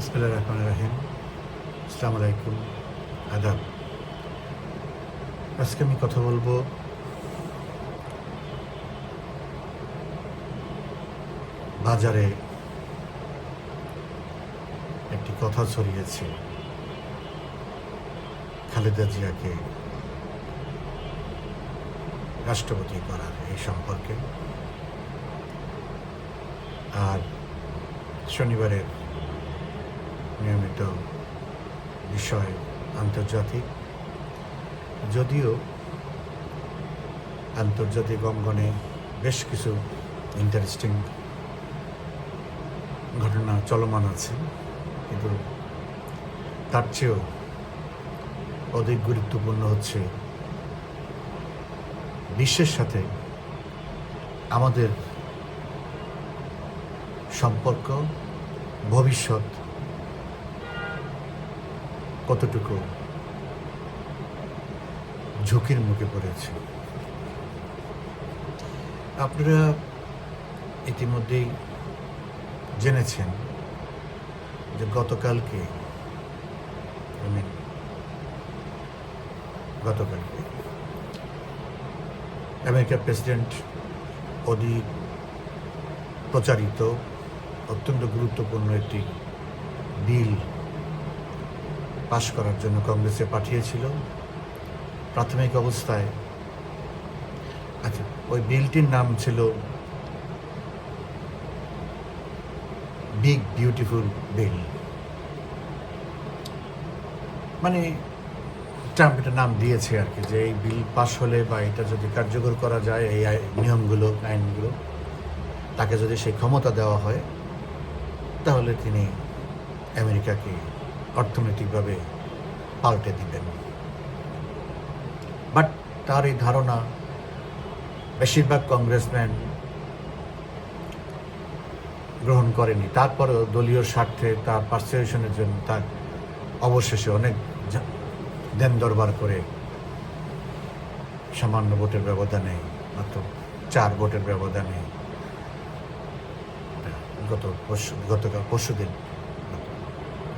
বিসমিল্লাহ রহমান রাহিম। আসসালামু আলাইকুম আদাব। আজকে আমি কথা বলব বাজারে একটি কথা ছড়িয়েছে। খালেদা জিয়াকে রাষ্ট্রপতি করার এই সম্পর্কে। আর শনিবারের নিয়মিত বিষয় আন্তর্জাতিক। যদিও আন্তর্জাতিক অঙ্গনে বেশ কিছু ইন্টারেস্টিং ঘটনা চলমান আছে, কিন্তু তার চেয়েও অধিক গুরুত্বপূর্ণ হচ্ছে বিশ্বের সাথে আমাদের সম্পর্ক, ভবিষ্যৎ কতটুকু ঝুঁকির মুখে পড়েছে? আপনারা ইতিমধ্যেই জেনেছেন যে গতকালকে mean, গতকালকে আমেরিকার প্রেসিডেন্ট অধিক প্রচারিত অত্যন্ত গুরুত্বপূর্ণ একটি বিল পাশ করার জন্য কংগ্রেসে পাঠিয়েছিল। প্রাথমিক অবস্থায় আচ্ছা ওই বিলটির নাম ছিল বিগ বিউটিফুল বিল। মানে ট্রাম্প এটা নাম দিয়েছে আর কি, যে এই বিল পাশ হলে বা এটা যদি কার্যকর করা যায়, এই নিয়মগুলো, আইনগুলো, তাকে যদি সেই ক্ষমতা দেওয়া হয়, তাহলে তিনি আমেরিকাকে অর্থনৈতিকভাবে পাল্টে দিবেন বাট তার এই ধারণা বেশিরভাগ কংগ্রেসম্যান গ্রহণ করেনি। তারপরেও দলীয় স্বার্থে তার পার্সিউশনের জন্য তার অবশেষে অনেক দেন দরবার করে সামান্য ভোটের ব্যবধানে, মাত্র চার ভোটের ব্যবধানে, গত পরশু গতকাল পরশু দিন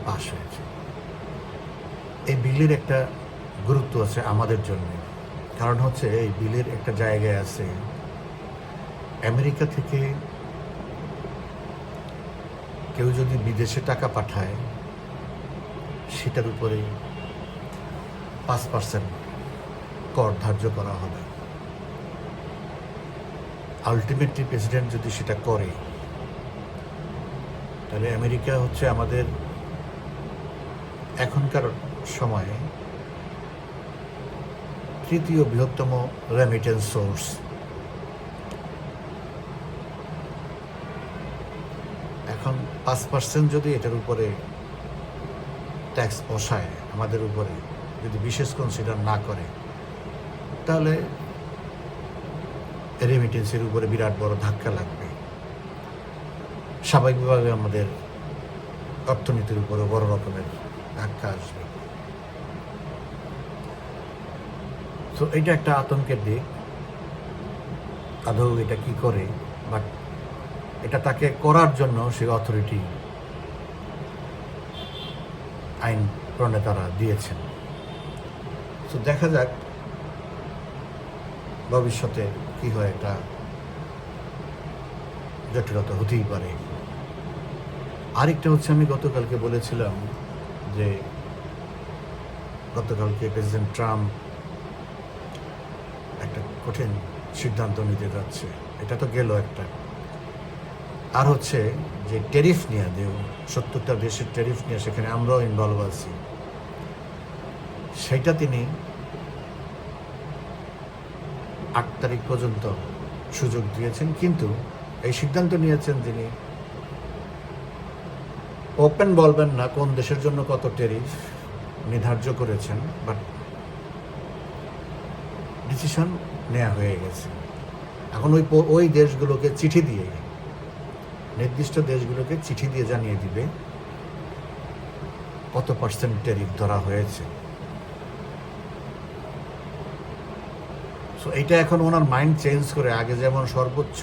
পাশ হয়েছে এই বিলের একটা গুরুত্ব আছে আমাদের জন্য। কারণ হচ্ছে এই বিলের একটা জায়গায় আছে, আমেরিকা থেকে কেউ যদি বিদেশে টাকা পাঠায়, সেটার উপরে পাঁচ পার্সেন্ট কর ধার্য করা হবে। আলটিমেটলি প্রেসিডেন্ট যদি সেটা করে, তাহলে আমেরিকা হচ্ছে আমাদের এখনকার সময়ে তৃতীয় বৃহত্তম রেমিটেন্স সোর্স এখন পাঁচ পার্সেন্ট যদি এটার উপরে ট্যাক্স বসায়, আমাদের উপরে যদি বিশেষ কনসিডার না করে, তাহলে রেমিটেন্সের উপরে বিরাট বড় ধাক্কা লাগবে। স্বাভাবিকভাবে আমাদের অর্থনীতির উপরে বড় রকমের ধাক্কা আসবে। তো এটা একটা আতঙ্কের দিক। আদৌ এটা কি করে? বাট এটা তাকে করার জন্য সে অথরিটি আইন প্রণেতারা দিয়েছেন। তো দেখা যাক ভবিষ্যতে কি হয় এটা জটিলতা হতেই পারে। আরেকটা হচ্ছে, আমি গতকালকে বলেছিলাম যে গতকালকে প্রেসিডেন্ট ট্রাম্প একটা কঠিন সিদ্ধান্ত নিতে যাচ্ছে। এটা তো গেল একটা। আর হচ্ছে যে টেরিফ নিয়ে যে সত্তরটা দেশের টেরিফ নিয়ে সেখানে আমরাও ইনভলভ আছি, সেটা তিনি আট তারিখ পর্যন্ত সুযোগ দিয়েছেন। কিন্তু এই সিদ্ধান্ত নিয়েছেন তিনি ওপেন বলবেন না কোন দেশের জন্য কত টেরিফ, নির্ধার্য করেছেন, বাট ডিসিশন নেওয়া হয়ে গেছে। এখন ওই ওই দেশগুলোকে চিঠি দিয়ে, নির্দিষ্ট দেশগুলোকে চিঠি দিয়ে জানিয়ে দিবে কত পার্সেন্ট টেরিফ ধরা হয়েছে। সো এইটা এখন ওনার মাইন্ড চেঞ্জ করে, আগে যেমন সর্বোচ্চ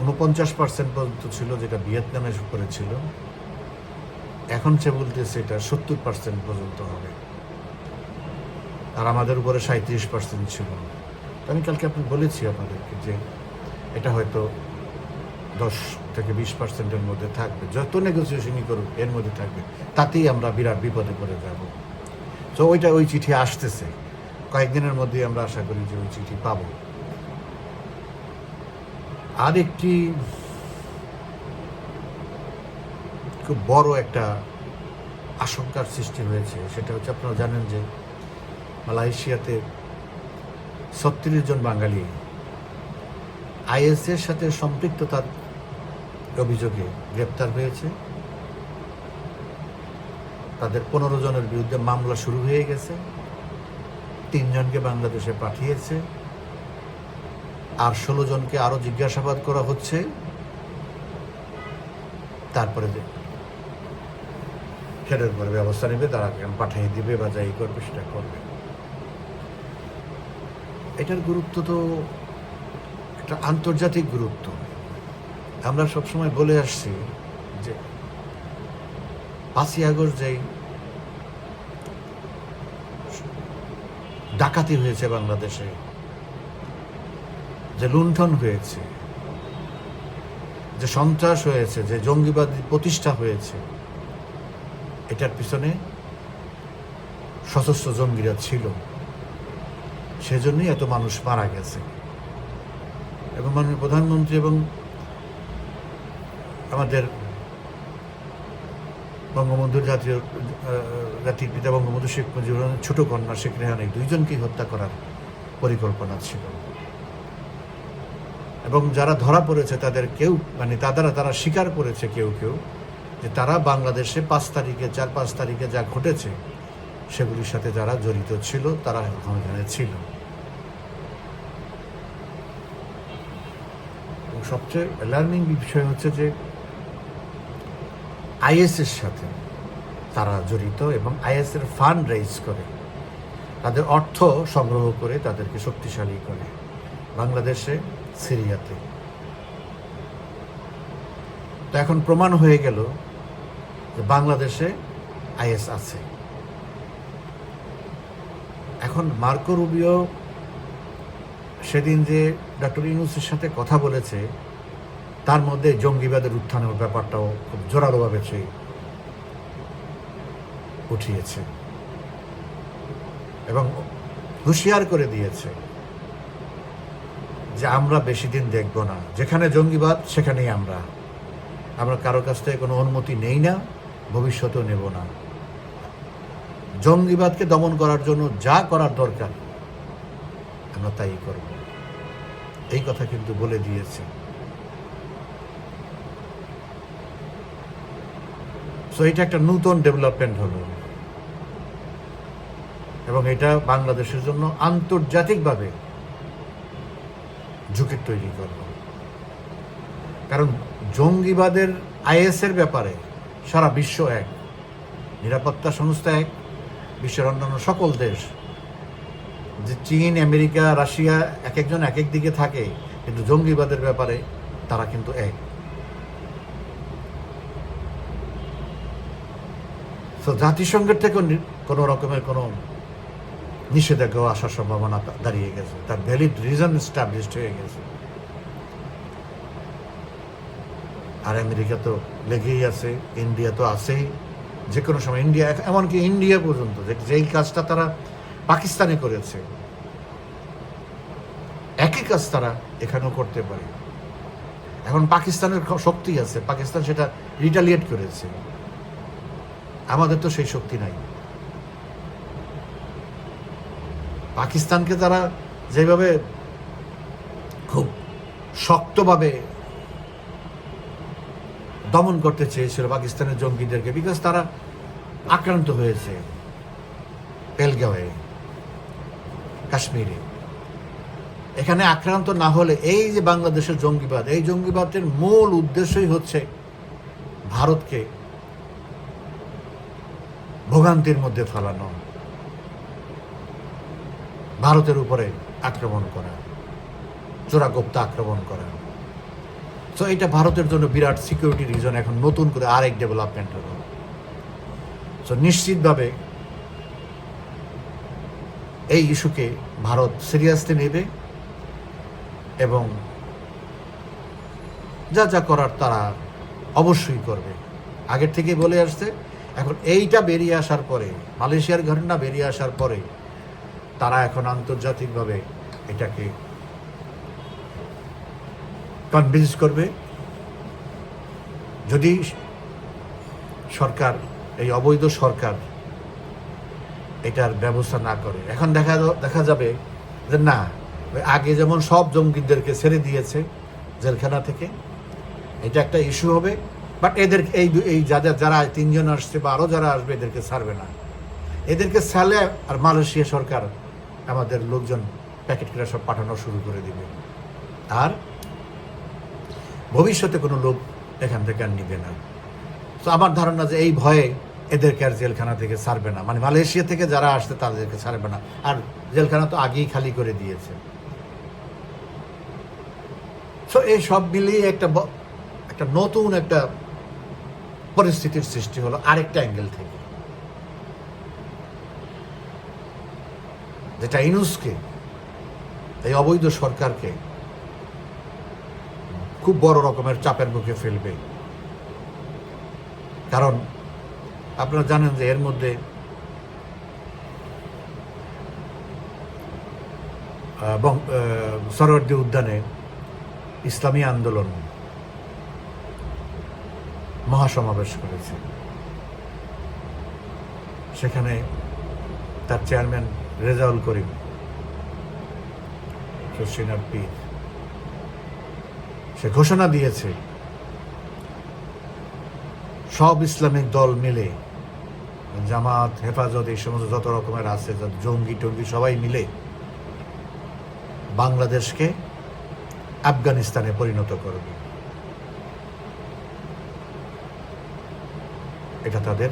উনপঞ্চাশ পার্সেন্ট পর্যন্ত ছিল যেটা ভিয়েতনামের উপরে ছিল এখন সে বলতেছে এটা সত্তর পার্সেন্ট পর্যন্ত হবে। আর আমাদের উপরে সাঁত্রিশ পার্সেন্ট ছিল। আমি কালকে আপনি বলেছি আপনাদেরকে যে এটা হয়তো দশ থেকে বিশ পার্সেন্টের মধ্যে থাকবে। যত নেগোসিয়েশনই করুক, এর মধ্যে থাকবে। তাতেই আমরা বিরাট বিপদে পড়ে যাব। তো ওইটা ওই চিঠি আসতেছে। কয়েকদিনের মধ্যেই আমরা আশা করি যে ওই চিঠি পাব। আর একটি খুব বড় একটা আশঙ্কার সৃষ্টি হয়েছে, সেটা হচ্ছে আপনারা জানেন যে মালয়েশিয়াতে ছত্রিশ জন বাঙালি আইএসের সাথে সম্পৃক্ততার অভিযোগে গ্রেপ্তার হয়েছে। তাদের পনেরো জনের বিরুদ্ধে মামলা শুরু হয়ে গেছে। তিনজনকে বাংলাদেশে পাঠিয়েছে। আর ষোলো জনকে আরও জিজ্ঞাসাবাদ করা হচ্ছে। তারপরে সেটার উপরে ব্যবস্থা নেবে, তারা পাঠিয়ে দিবে বা যাই করবে সেটা করবে। এটার গুরুত্ব তো একটা আন্তর্জাতিক গুরুত্ব। আমরা সবসময় বলে আসছি যে পাঁচই আগস্ট যেই ডাকাতি হয়েছে বাংলাদেশে যে লুণ্ঠন হয়েছে, যে সন্ত্রাস হয়েছে, যে জঙ্গিবাদী প্রতিষ্ঠা হয়েছে, এটার পিছনে সশস্ত্র জঙ্গিরা ছিল। সেজন্যই এত মানুষ মারা গেছে। এবং মাননীয় প্রধানমন্ত্রী এবং আমাদের বঙ্গবন্ধুর জাতীয় জাতির পিতা বঙ্গবন্ধু শেখ মুজিবুর ছোট কন্যা শেখ রেহানের দুইজনকেই হত্যা করার পরিকল্পনা ছিল। এবং যারা ধরা পড়েছে তাদের কেউ মানে তারা তারা স্বীকার করেছে কেউ কেউ যে তারা বাংলাদেশে পাঁচ তারিখে, চার, পাঁচ তারিখে যা ঘটেছে, সেগুলির সাথে যারা জড়িত ছিল, তারা ওখানে ছিল। সবচেয়ে অ্যালার্মিং বিষয় হচ্ছে যে আইএসের সাথে তারা জড়িত এবং আইএসের ফান্ড রেজ করে। তাদের অর্থ সংগ্রহ করে তাদেরকে শক্তিশালী করে। বাংলাদেশে সিরিয়াতে। তো এখন প্রমাণ হয়ে গেল যে বাংলাদেশে আইএস আছে। এখন মার্কো রুবিও সেদিন যে ডক্টর ইউনুসের সাথে কথা বলেছে, তার মধ্যে জঙ্গিবাদের উত্থানের ব্যাপারটাও খুব জোরালোভাবে সে উঠিয়েছে এবং হুঁশিয়ার করে দিয়েছে। যে আমরা বেশি দিন দেখব না। যেখানে জঙ্গিবাদ, সেখানেই আমরা। আমরা কারও কাছ থেকে কোনো অনুমতি নেই না, ভবিষ্যতেও নেব না। জঙ্গিবাদকে দমন করার জন্য যা করার দরকার, আমরা তাই করব। এই কথা কিন্তু বলে দিয়েছে। সো এটা একটা নূতন ডেভেলপমেন্ট হলো। এবং এটা বাংলাদেশের জন্য আন্তর্জাতিকভাবে ঝুঁকি তৈরি করল। কারণ জঙ্গিবাদের আইএসের ব্যাপারে সারা বিশ্ব এক, নিরাপত্তা সংস্থা এক, বিশ্বের অন্যান্য সকল দেশ। যে চীন, আমেরিকা, রাশিয়া এক একজন এক এক দিকে থাকে, কিন্তু জঙ্গিবাদের ব্যাপারে তারা কিন্তু এক। তো জাতিসংঘের থেকেও কোনো রকমের কোনো নিষেধাজ্ঞা আসার সম্ভাবনা দাঁড়িয়ে গেছে। তার ভ্যালিড রিজন এস্টাবলিশড হয়ে গেছে। আর আমেরিকা তো লেগেই আছে, ইন্ডিয়া তো আছেই। যে কোনো সময় ইন্ডিয়া, এমনকি ইন্ডিয়া পর্যন্ত যেই কাজটা তারা পাকিস্তানে করেছে, একই কাজ তারা এখানেও করতে পারে। এখন পাকিস্তানের শক্তি আছে, পাকিস্তান সেটা রিটালিয়েট করেছে। আমাদের তো সেই শক্তি নাই। পাকিস্তানকে তারা যেভাবে খুব শক্তভাবে দমন করতে চেয়েছিল পাকিস্তানের জঙ্গিদেরকে বিকজ তারা আক্রান্ত হয়েছে পেলগাঁওয়ে কাশ্মীরে। এখানে আক্রান্ত না হলে এই যে বাংলাদেশের জঙ্গিবাদ, এই জঙ্গিবাদের মূল উদ্দেশ্যই হচ্ছে ভারতকে ভোগান্তির মধ্যে ফেলানো। ভারতের উপরে আক্রমণ করা চোরাগোপ্তা আক্রমণ করা। তো এটা ভারতের জন্য বিরাট সিকিউরিটি রিজন এখন নতুন করে আরেক ডেভেলপমেন্ট হলো। তো নিশ্চিতভাবে এই ইস্যুকে ভারত সিরিয়াসলি নেবে এবং যা যা করার তারা অবশ্যই করবে। আগের থেকে বলে আসছে, এখন এইটা বেরিয়ে আসার পরে, মালয়েশিয়ার ঘটনা বেরিয়ে আসার পরে তারা এখন আন্তর্জাতিকভাবে এটাকে কনভিন্স করবে। যদি সরকার, এই অবৈধ সরকার এটার ব্যবস্থা না করে, এখন দেখা দেখা যাবে যে না আগে যেমন সব জঙ্গিদেরকে ছেড়ে দিয়েছে জেলখানা থেকে, এটা একটা ইস্যু হবে বাট এদের, এই এই যাদের যারা তিনজন আসছে বা আরও যারা আসবে এদেরকে ছাড়বে না। এদেরকে ছাড়লে আর মালয়েশিয়া সরকার আমাদের লোকজন প্যাকেট করে সব পাঠানো শুরু করে দিবে। আর ভবিষ্যতে কোনো লোক এখান থেকে আর নিবে না। তো আমার ধারণা যে এই ভয়ে এদেরকে আর জেলখানা থেকে ছাড়বে না। মানে মালয়েশিয়া থেকে যারা আসছে তাদেরকে ছাড়বে না। আর জেলখানা তো আগেই খালি করে দিয়েছে। তো এই সব মিলিয়ে একটা একটা নতুন একটা পরিস্থিতির সৃষ্টি হলো আরেকটা অ্যাঙ্গেল থেকে। যেটা ইনুসকে, এই অবৈধ সরকারকে খুব বড় রকমের চাপের মুখে ফেলবে। কারণ আপনারা জানেন যে এর মধ্যে সরোয়ার্দী উদ্যানে ইসলামী আন্দোলন মহাসমাবেশ করেছে। সেখানে তার চেয়ারম্যান রেজাউল করিম। শশীনার পীর। সে ঘোষণা দিয়েছে, সব ইসলামিক দল মিলে, জামাত, হেফাজত, এই সমস্ত যত রকমের আছে জঙ্গি টঙ্গি সবাই মিলে বাংলাদেশকে আফগানিস্তানে পরিণত করবে। এটা তাদের,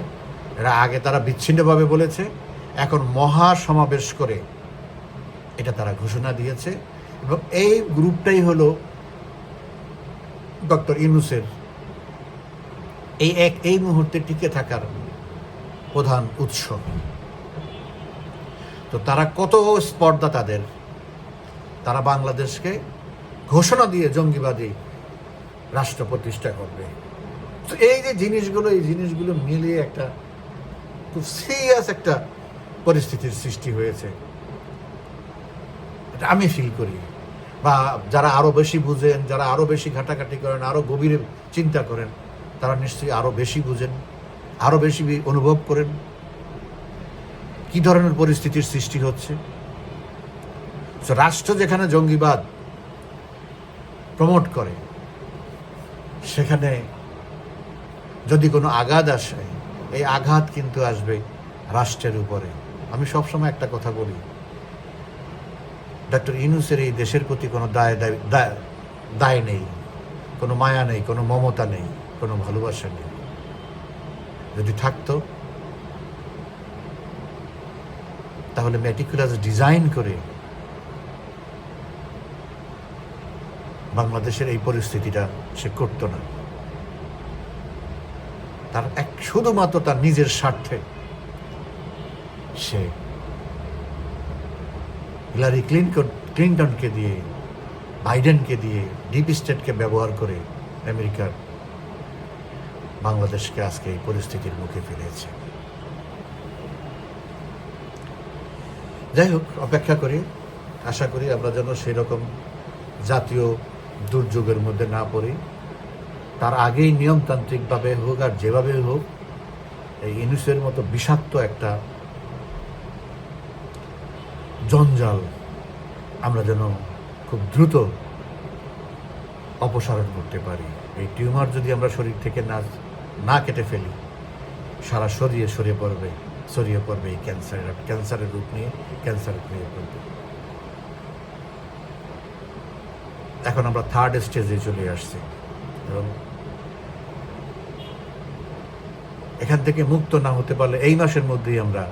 এরা আগে তারা বিচ্ছিন্নভাবে বলেছে এখন মহা সমাবেশ করে এটা তারা ঘোষণা দিয়েছে এবং এই গ্রুপটাই হলো ডক্টর ইউনুসের এই এক, এই মুহূর্তে টিকে থাকার প্রধান উৎস। তো তারা কত স্পর্ধা তাদের? তারা বাংলাদেশকে ঘোষণা দিয়ে জঙ্গিবাদী রাষ্ট্র প্রতিষ্ঠা করবে। তো এই যে জিনিসগুলো, এই জিনিসগুলো মিলিয়ে একটা খুব সিরিয়াস একটা পরিস্থিতির সৃষ্টি হয়েছে। এটা আমি ফিল করি। বা যারা আরও বেশি বুঝেন, যারা আরও বেশি ঘাটাঘাটি করেন, আরও গভীরে চিন্তা করেন, তারা নিশ্চয়ই আরও বেশি বুঝেন, আরও বেশি অনুভব করেন। কি ধরনের পরিস্থিতির সৃষ্টি হচ্ছে? রাষ্ট্র যেখানে জঙ্গিবাদ প্রমোট করে, সেখানে যদি কোনো আঘাত আসে, এই আঘাত কিন্তু আসবে রাষ্ট্রের উপরে। আমি সবসময় একটা কথা বলি। ডক্টর ইনুসের এই দেশের প্রতি কোনো দায় দায়, দায়- নেই। কোনো মায়া নেই, কোনো মমতা নেই, কোনো ভালোবাসা নেই। যদি থাকতো, তাহলে মেটিকুলাস ডিজাইন করে বাংলাদেশের এই পরিস্থিতিটা সে করতো না। তার এক, শুধুমাত্র তার নিজের স্বার্থে সে হিলারি ক্লিনটন ক্লিন্টনকে দিয়ে, বাইডেনকে দিয়ে, ডিপ স্টেটকে ব্যবহার করে আমেরিকার বাংলাদেশকে আজকে এই পরিস্থিতির মুখে ফেলেছে। যাই হোক, অপেক্ষা করি, আশা করি আমরা যেন সেই রকম জাতীয় দুর্যোগের মধ্যে না পড়ি। তার আগেই নিয়মতান্ত্রিকভাবে হোক আর যেভাবে হোক, এই ইনুসের মতো বিষাক্ত একটা জঞ্জাল। আমরা যেন খুব দ্রুত অপসারণ করতে পারি। এই টিউমার যদি আমরা শরীর থেকে না না কেটে ফেলি, সারা শরীরে সরিয়ে পড়বে, ছড়িয়ে পড়বে এই ক্যান্সারের ক্যান্সারের রূপ নিয়ে ক্যান্সার হয়ে পড়বে। এখন আমরা থার্ড স্টেজে চলে আসছি। এবং এখান থেকে মুক্ত না হতে পারলে এই মাসের মধ্যেই আমরা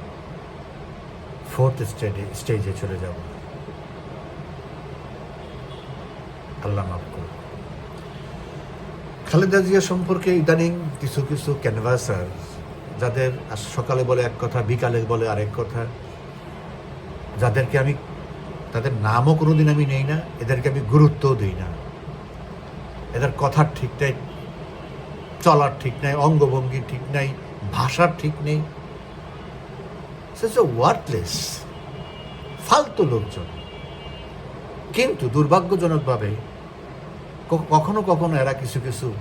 ফোর্থ স্টেজে স্টেজে চলে যাব। আল্লাহ মাফ করুন। খালেদা জিয়া সম্পর্কে ইদানিং কিছু কিছু ক্যানভাসার যাদের সকালে বলে এক কথা, বিকালে বলে আরেক কথা, যাদেরকে আমি, তাদের নামও কোনোদিন আমি নেই না, এদেরকে আমি গুরুত্বও দিই না। এদের কথার ঠিক নাই, চলার ঠিক নাই, অঙ্গভঙ্গি ঠিক নাই, ভাষার ঠিক নেই। ওয়ার্থলেস ফালতু লোকজন। কিন্তু দুর্ভাগ্যজনকভাবে কখনো কখনো এরা কিছু কিছু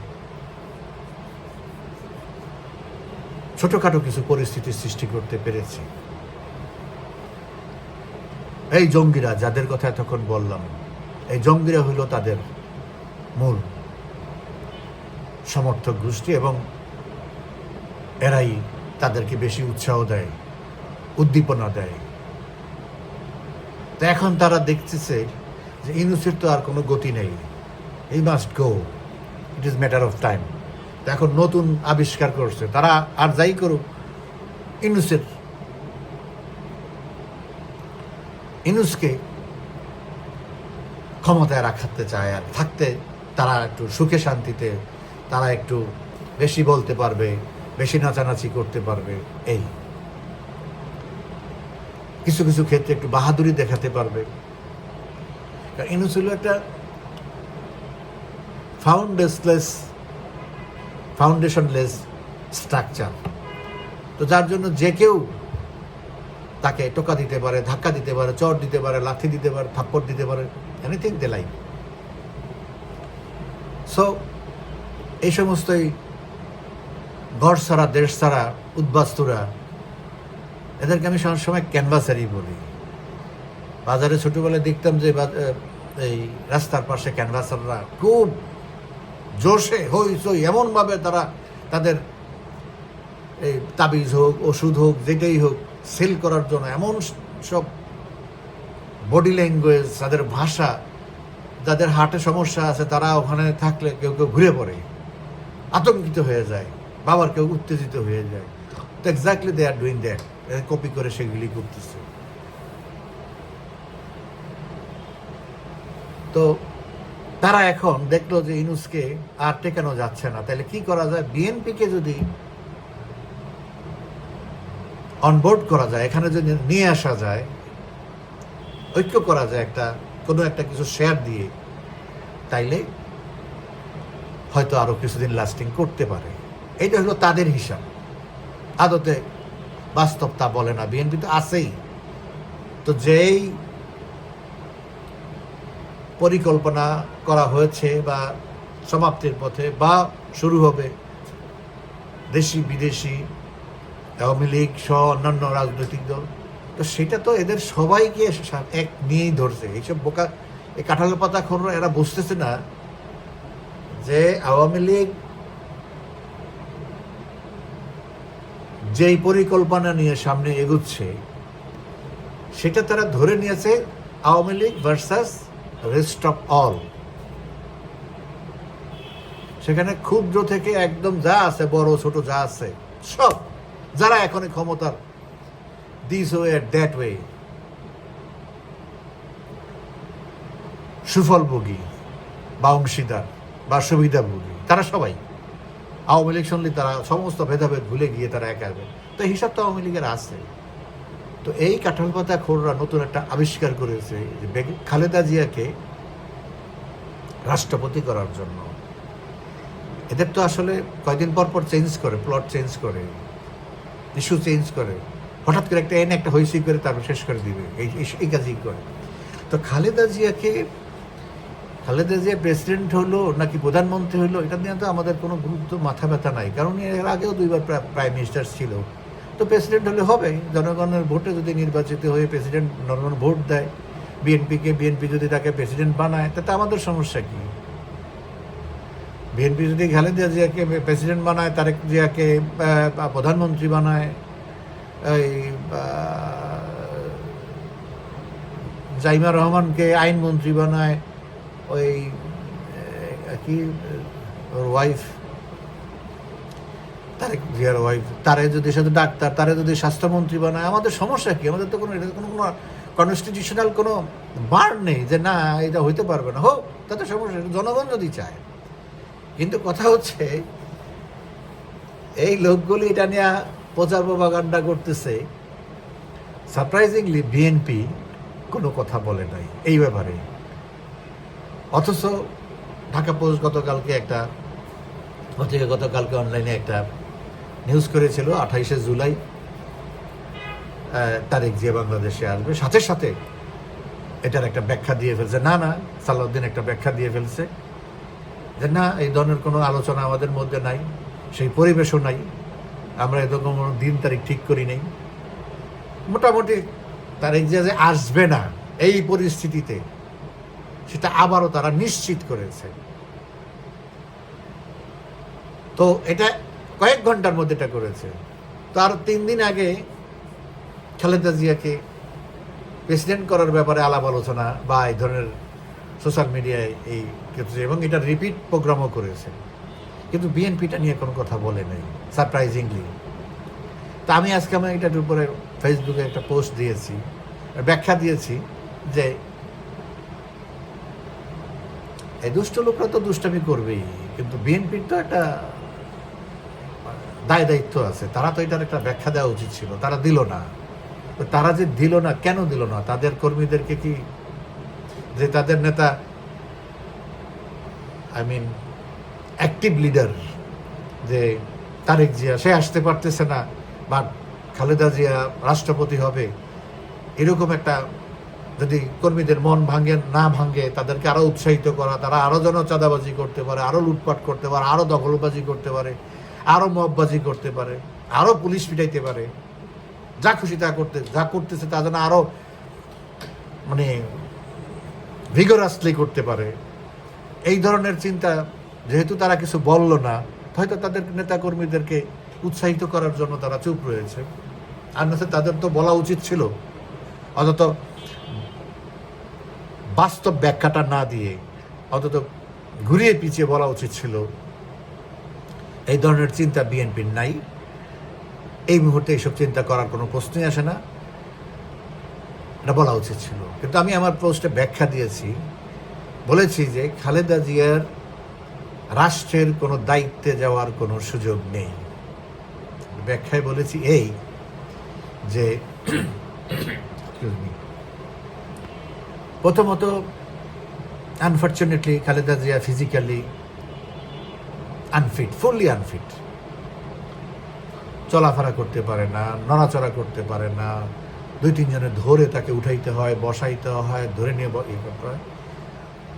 ছোটখাটো কিছু পরিস্থিতির সৃষ্টি করতে পেরেছে। এই জঙ্গিরা যাদের কথা এতক্ষণ বললাম, এই জঙ্গিরা হইল তাদের মূল সমর্থক গোষ্ঠী এবং এরাই তাদেরকে বেশি উৎসাহ দেয়। উদ্দীপনা দেয়। তো এখন তারা দেখতেছে যে ইনুসের তো আর কোনো গতি নেই। এই must go it is matter of time তো এখন নতুন আবিষ্কার করছে। তারা আর যাই করুক, ইনুসের ইনুসকে ক্ষমতায় রাখাতে চায় আর থাকতে তারা একটু সুখে শান্তিতে, তারা একটু বেশি বলতে পারবে, বেশি নাচানাচি করতে পারবে, এই। কিছু কিছু ক্ষেত্রে একটু বাহাদুরি দেখাতে পারবে। কারণ হলো একটা ফাউন্ডেসলেস ফাউন্ডেশনলেস স্ট্রাকচার তো যার জন্য যে কেউ তাকে টোকা দিতে পারে, ধাক্কা দিতে পারে চট দিতে পারে, লাথি দিতে পারে, থাপ্পড় দিতে পারে এনিথিং দে লাইক সো এই সমস্তই ঘর ছাড়া দেশ ছাড়া উদ্বাস্তুরা এদেরকে আমি সবসময় ক্যানভাসারই বলি। বাজারে ছোটবেলায় দেখতাম যে এই রাস্তার পাশে ক্যানভাসাররা খুব জোশে হই সই এমনভাবে তারা তাদের এই তাবিজ হোক, ওষুধ হোক, যেটাই হোক, সেল করার জন্য এমন সব বডি ল্যাঙ্গুয়েজ, তাদের ভাষা, যাদের হার্টে সমস্যা আছে, তারা ওখানে থাকলে কেউ কেউ ঘুরে পড়ে, আতঙ্কিত হয়ে যায়, বাবার কেউ উত্তেজিত হয়ে যায়। তো exactly they are doing that copy করে সেগুলি করতেছে। তো তারা এখন দেখল যে ইনুসকে আর টেকানো যাচ্ছে না। তাহলে কি করা যায়? বিএনপিকে যদি অনবোর্ড করা যায়, এখানে যদি নিয়ে আসা যায়, ঐক্য করা যায় একটা, কোনো একটা কিছু শেয়ার দিয়ে, তাইলে হয়তো আরও কিছুদিন লাস্টিং করতে পারে। এইটা হলো তাদের হিসাব। আদতে বাস্তব তা বলে না বিএনপি তো আছেই। তো যেই পরিকল্পনা করা হয়েছে বা সমাপ্তির পথে বা শুরু হবে, দেশি, বিদেশি, আওয়ামী লীগ সহ অন্যান্য রাজনৈতিক দল, তো সেটা তো এদের সবাইকে এক নিয়েই ধরছে। এইসব বোকা এই কাঁঠালের পাতা খোররা এরা বুঝতেছে না যে আওয়ামী লীগ যেই পরিকল্পনা নিয়ে সামনে এগুচ্ছে, সেটা তারা ধরে নিয়েছে Awami League versus rest of all সেখানে ক্ষুদ্র থেকে একদম যা আছে, বড়, ছোট যা আছে, সব, যারা এখন ক্ষমতার দিস ওয়ে দ্যাট ওয়ে সুফলভোগী বা অংশীদার, বা সুবিধাভোগী, তারা সবাই। আওয়ামী লীগ শুনলে তারা সমস্ত ভেদাভেদ ভুলে গিয়ে তারা একা হবে। তো হিসাব তো আওয়ামী লীগের আছে। তো এই কাঁঠাল পাতা খোররা নতুন একটা আবিষ্কার করেছে যে খালেদা জিয়াকে রাষ্ট্রপতি করার জন্য। এদের তো আসলে কয়দিন পর পর চেঞ্জ করে প্লট চেঞ্জ করে ইস্যু চেঞ্জ করে। হঠাৎ করে একটা এনে একটা হইসি করে তারপর শেষ করে দিবে। এই- এই কাজই করে। তো খালেদা জিয়াকে খালেদা জিয়া প্রেসিডেন্ট হলো নাকি প্রধানমন্ত্রী হলো, এটা নিয়ে তো আমাদের কোনো গুরুত্ব মাথা ব্যথা নাই। কারণ এর আগেও দুইবার প্রাইম মিনিস্টার ছিল। তো প্রেসিডেন্ট হলে হবে। জনগণের ভোটে যদি নির্বাচিত হয়ে প্রেসিডেন্ট জনগণ ভোট দেয় বিএনপিকে বিএনপি যদি তাকে প্রেসিডেন্ট বানায়, তাতে আমাদের সমস্যা কী? বিএনপি যদি খালেদা জিয়াকে প্রেসিডেন্ট বানায়, তারেক জিয়াকে প্রধানমন্ত্রী বানায়, এই জাইমা রহমানকে আইনমন্ত্রী বানায় ওই কি, ওর ওয়াইফ তারেক জিয়ার ওয়াইফ তারে যদি শুধু ডাক্তার, তারে যদি স্বাস্থ্যমন্ত্রী বানায়, আমাদের সমস্যা কি? আমাদের তো কোনো, এটা কোনো কোনো কনস্টিটিউশনাল কোনো বার নেই যে না, এটা হইতে পারবে না। হোক, তাতে সমস্যা জনগণ যদি চায়। কিন্তু কথা হচ্ছে, এই লোকগুলি এটা নিয়ে প্রচার প্রভাগান্ডা করতেছে। সারপ্রাইজিংলি বিএনপি কোনো কথা বলে নাই, এই ব্যাপারে। অথচ ঢাকা পোস্ট গতকালকে একটা পত্রিকা গতকালকে অনলাইনে একটা নিউজ করেছিল আঠাইশে জুলাই আহ, তারিখ যে বাংলাদেশে আসবে। সাথে সাথে এটার একটা ব্যাখ্যা দিয়ে ফেলছে। না না সালাউদ্দিন একটা ব্যাখ্যা দিয়ে ফেলছে যে না এই ধরনের কোনো আলোচনা আমাদের মধ্যে নাই সেই পরিবেশও নাই আমরা এরকম কোনো দিন তারিখ ঠিক করি নেই। মোটামুটি তারিখ যে যে আসবে না এই পরিস্থিতিতে সেটা আবারও তারা নিশ্চিত করেছে। তো এটা কয়েক ঘণ্টার মধ্যে এটা করেছে। তার তিন দিন আগে খালেদা জিয়াকে প্রেসিডেন্ট করার ব্যাপারে আলাপ আলোচনা বা এই ধরনের সোশ্যাল মিডিয়ায় এই কিছু এবং এটা রিপিট প্রোগ্রামও করেছে। কিন্তু বিএনপিটা নিয়ে কোনো কথা বলে নাই, সারপ্রাইজিংলি। তা আমি আজকে আমি এটার উপরে ফেসবুকে একটা পোস্ট দিয়েছি, ব্যাখ্যা দিয়েছি যে এই দুষ্ট লোকরা তো দুষ্টামি করবেই, কিন্তু বিএনপির তো একটা দায় দায়িত্ব আছে। তারা তো এটার একটা ব্যাখ্যা দেওয়া উচিত ছিল। তারা দিল না। তারা যে দিল না, কেন দিল না? তাদের কর্মীদেরকে কি যে তাদের নেতা আই মিন অ্যাক্টিভ লিডার যে তারেক জিয়া, সে আসতে পারতেছে না, বা খালেদা জিয়া রাষ্ট্রপতি হবে, এরকম একটা যদি কর্মীদের মন ভাঙে, না ভাঙে, তাদেরকে আরও উৎসাহিত করা, তারা আরও যেন চাঁদাবাজি করতে পারে, আরও লুটপাট করতে পারে, আরও দখলবাজি করতে পারে, আরও মববাজি করতে পারে, আরও পুলিশ পিটাইতে পারে, যা খুশি তা করতে, যা করতেছে তা যেন আরও মানে ভিগরাসলি করতে পারে। এই ধরনের চিন্তা যেহেতু তারা কিছু বলল না, হয়তো তাদের নেতাকর্মীদেরকে উৎসাহিত করার জন্য তারা চুপ রয়েছে। আর না তাদের তো বলা উচিত ছিল। অন্তত বাস্তব ব্যাখ্যাটা না দিয়ে অন্তত ঘুরিয়ে পিছিয়ে বলা উচিত ছিল, এই ধরনের চিন্তা বিএনপির নাই। এই মুহূর্তে এইসব চিন্তা করার কোনো প্রশ্নই আসে না, এটা বলা উচিত ছিল। কিন্তু আমি আমার পোস্টে ব্যাখ্যা দিয়েছি, বলেছি যে খালেদা জিয়ার রাষ্ট্রের কোনো দায়িত্বে যাওয়ার কোনো সুযোগ নেই। ব্যাখ্যায় বলেছি এই যে প্রথমত unfortunately Khaleda Zia physically unfit fully unfit চলাফেরা করতে পারে না, নড়াচড়া করতে পারে না, দুই তিনজনে ধরে তাকে উঠাইতে হয়, বসাইতে হয়, ধরে নিয়ে ব- করতে হয়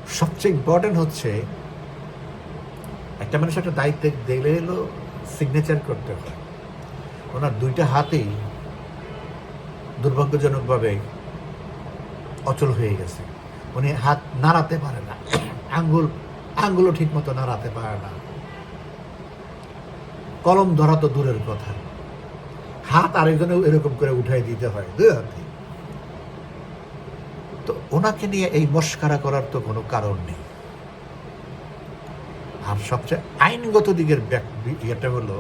সবচেয়ে ইম্পর্টেন্ট হচ্ছে, একটা মানুষ একটা দায়িত্ব দিলে এলো সিগনেচার করতে হয়। ওনার দুইটা হাতেই দুর্ভাগ্যজনকভাবে অচল হয়ে গেছে। উনি হাত নাড়াতে পারে না। আঙ্গুল, আঙ্গুলও ঠিক মতো নাড়াতে পারে না। কলম ধরা তো দূরের কথা। হাত আরেকজনে এরকম করে উঠাই দিতে হয়। দুই হাতে তো ওনাকে নিয়ে এই মস্কারা করার তো কোনো কারণ নেই। আর সবচেয়ে আইনগত দিকের ইয়েটা হলো,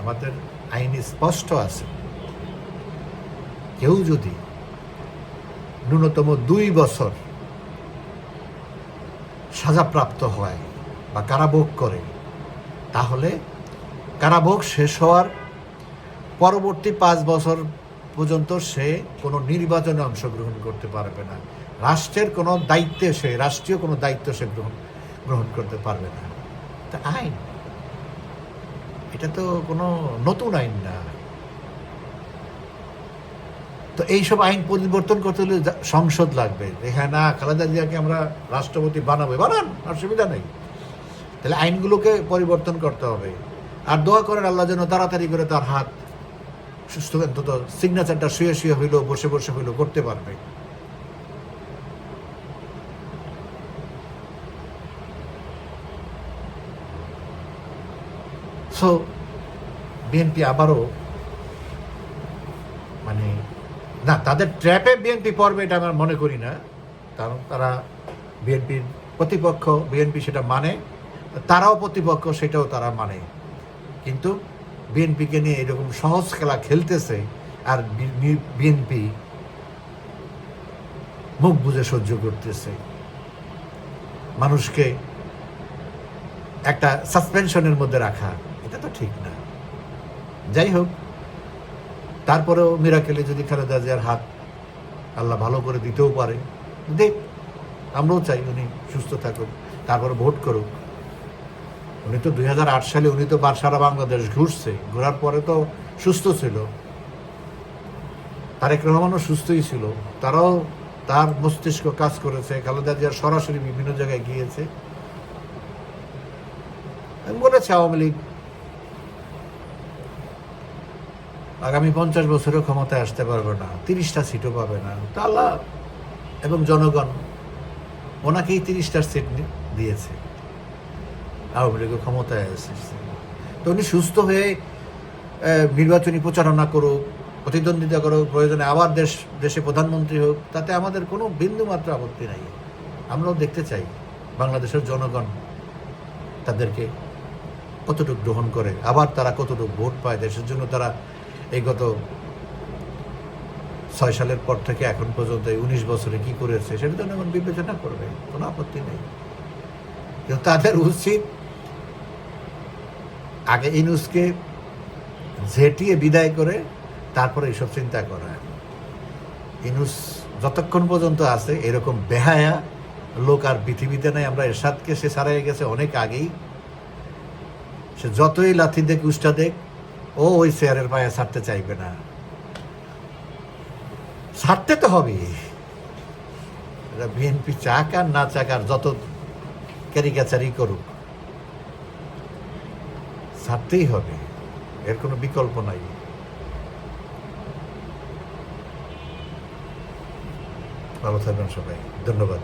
আমাদের আইনে স্পষ্ট আছে। কেউ যদি ন্যূনতম দুই বছর সাজাপ্রাপ্ত হয় বা কারাভোগ করে। তাহলে কারাভোগ শেষ হওয়ার পরবর্তী পাঁচ বছর পর্যন্ত সে কোনো নির্বাচনে অংশগ্রহণ করতে পারবে না। রাষ্ট্রের কোনো দায়িত্বে সে, রাষ্ট্রীয় কোনো দায়িত্ব সে গ্রহণ গ্রহণ করতে পারবে না। তা আইন, এটা তো কোনো নতুন আইন না। তো এইসব আইন পরিবর্তন করতে হলে সংসদ লাগবে। হ্যাঁ না খালেদা জিয়াকে আমরা রাষ্ট্রপতি বানাবো। বানান অসুবিধা নেই। তাহলে আইনগুলোকে পরিবর্তন করতে হবে। আর দোয়া করেন আল্লাহ যেন তাড়াতাড়ি করে তার হাত সুস্থ অন্তত সিগনেচারটা শুয়ে শুয়ে হইল, বসে বসে হইল, করতে পারবে। সো বিএনপি আবারও মানে না, তাদের ট্র্যাপে বিএনপি পড়বে এটা আমার মনে করি না, কারণ তারা বিএনপির প্রতিপক্ষ বিএনপি সেটা মানে তারাও প্রতিপক্ষ, সেটাও তারা মানে। কিন্তু বিএনপিকে নিয়ে এরকম সহজ খেলা খেলতেছে, আর বিএনপি মুখ বুঝে সহ্য করতেছে। মানুষকে একটা সাসপেনশনের মধ্যে রাখা, এটা তো ঠিক না। যাই হোক তারপরেও মিরাকেলে যদি খালেদা জিয়ার হাত আল্লাহ ভালো করে দিতেও পারে, দেখ, আমরাও চাই উনি সুস্থ থাকুক, তারপরে ভোট করুক। উনি তো দু হাজার আট সালে উনি তো সারা বাংলাদেশ ঘুরছে, ঘোরার পরে তো সুস্থ ছিল। তারেক রহমানও সুস্থই ছিল। তারাও তার মস্তিষ্ক কাজ করেছে, খালেদা জিয়ার সরাসরি বিভিন্ন জায়গায় গিয়েছে। বলেছি আওয়ামী লীগ আগামী পঞ্চাশ বছরেও ক্ষমতায় আসতে পারবে না, তিরিশটা সিটও পাবে না। তা আল্লাহ এবং জনগণ ওনাকেই তিরিশটা সিট দিয়েছে। আওয়ামী লীগের ক্ষমতায় এসেছে। তো উনি সুস্থ হয়ে নির্বাচনী প্রচারণা করুক, প্রতিদ্বন্দ্বিতা করুক, প্রয়োজনে আবার দেশ, দেশে প্রধানমন্ত্রী হোক, তাতে আমাদের কোনো বিন্দু মাত্র আপত্তি নাই। আমরাও দেখতে চাই বাংলাদেশের জনগণ তাদেরকে কতটুকু গ্রহণ করে, আবার তারা কতটুকু ভোট পায়, দেশের জন্য তারা এই গত ছয় সালের পর থেকে এখন পর্যন্ত উনিশ বছরে কি করেছে সেটা তো এখন বিবেচনা করবে, কোনো আপত্তি নেই। কিন্তু তাদের উচিত আগে ইনুসকে ঝেঁটিয়ে বিদায় করে তারপরে এইসব চিন্তা করা। ইনুস যতক্ষণ পর্যন্ত আছে, এরকম বেহায়া লোক আর পৃথিবীতে নাই, আমরা এরশাদকে সে সারাই গেছে অনেক আগেই। সে যতই লাথি দেখ উষ্টা দেখ ও ওই চেয়ারের পায়ে ছাড়তে চাইবে না। ছাড়তে তো হবে। বিএনপি চাক আর না চাক আর যত ক্যারিকাচারি করুক, ছাড়তেই হবে। এর কোনো বিকল্প নাই। ভালো থাকবেন সবাই। ধন্যবাদ।